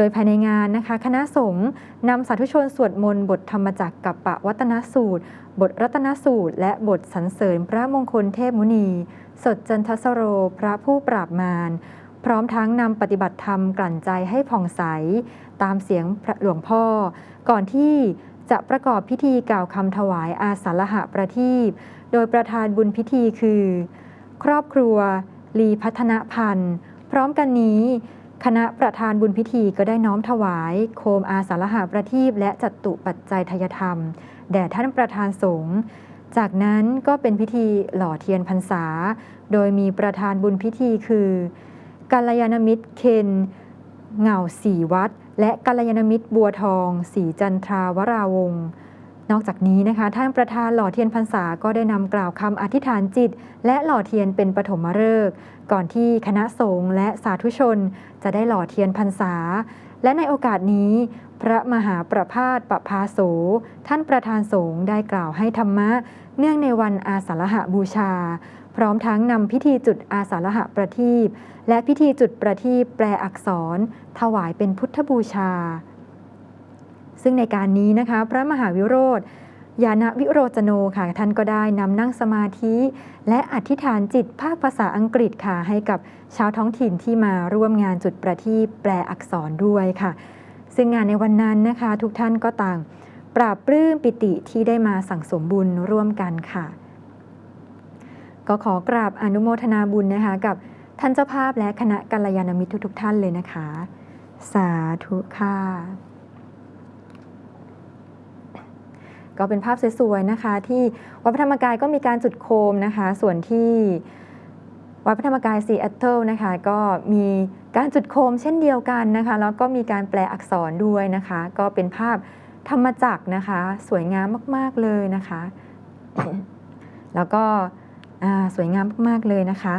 โดยภายในงานนะคะ คณะสงฆ์นำสาธุชนสวดมนต์บทธรรมจักรกับปะวัตนสูตร บทรัตนสูตร และบทสรรเสริญพระมงคลเทพมุนี สดจันทสโร พระผู้ปราบมารพร้อมทั้งนำปฏิบัติธรรมกลั่นใจให้ผ่องใส ตามเสียงหลวงพ่อ ก่อนที่จะประกอบพิธีกล่าวคำถวายอาสาฬหะประทีปโดยประธานบุญพิธีคือ ครอบครัว ลีพัฒนพันธ์ พร้อมกันนี้ คณะประธานบุญพิธีก็ได้น้อมถวาย โคมอาสาฬหะประทีปและจัตุปัจจัยทายธรรม แด่ท่านประธานสงฆ์จากนั้นก็เป็นพิธีหล่อเทียนพรรษา โดยมีประธานบุญพิธีคือกัลยาณมิตรเคนเหงาสีวัด และกัลยาณมิตรบัวทอง สีจันทราวราวงศ์ นอกจากนี้นะคะท่านประธานหล่อเทียนพรรษาก็ได้นำกล่าวคำอธิษฐานจิต และหล่อเทียนเป็นปฐมฤกษ์ก่อนที่คณะสงฆ์และสาธุชน จะได้หล่อเทียนพรรษา และในโอกาสนี้ พระมหาประพาสปภาโส ท่านประธานสงฆ์ได้กล่าวให้ธรรมะ เนื่องในวันอาสาฬหะบูชา พร้อมทั้งนำพิธีจุดอาสาฬหะประทีปและพิธีจุดประทีปแปลอักษร ถวายเป็นพุทธบูชา ซึ่งในการนี้นะคะพระมหาวิโรธยานะวิโรจโนค่ะท่านก็ได้นำนั่งสมาธิ และอธิษฐานจิตภาคภาษาอังกฤษค่ะให้กับชาวท้องถิ่นที่มาร่วมงานจุดประทีปแปลอักษรด้วยค่ะ ซึ่งงานในวันนั้นนะคะ ทุกท่านก็ต่าง ปราบปลื้มปิติที่ได้มาสั่งสมบุญร่วมกันค่ะ ก็ขอกราบอนุโมทนาบุญนะคะ กับท่านเจ้าภาพและคณะกัลยาณมิตรทุกท่านเลยนะคะ สาธุค่ะ ก็เป็นภาพสวยๆนะคะ ที่วัดพระธรรมกายก็มีการจุดโคมนะคะ ส่วนที่วัดพระธรรมกายซีแอตเทิลนะคะก็มีการจุดโคมเช่นเดียวกันนะคะ แล้วก็มีการแปลอักษรด้วยนะคะ ก็เป็นภาพธรรมจักรนะคะ สวยงามมากๆเลยนะคะ แล้วก็สวยงามมากๆเลยนะคะ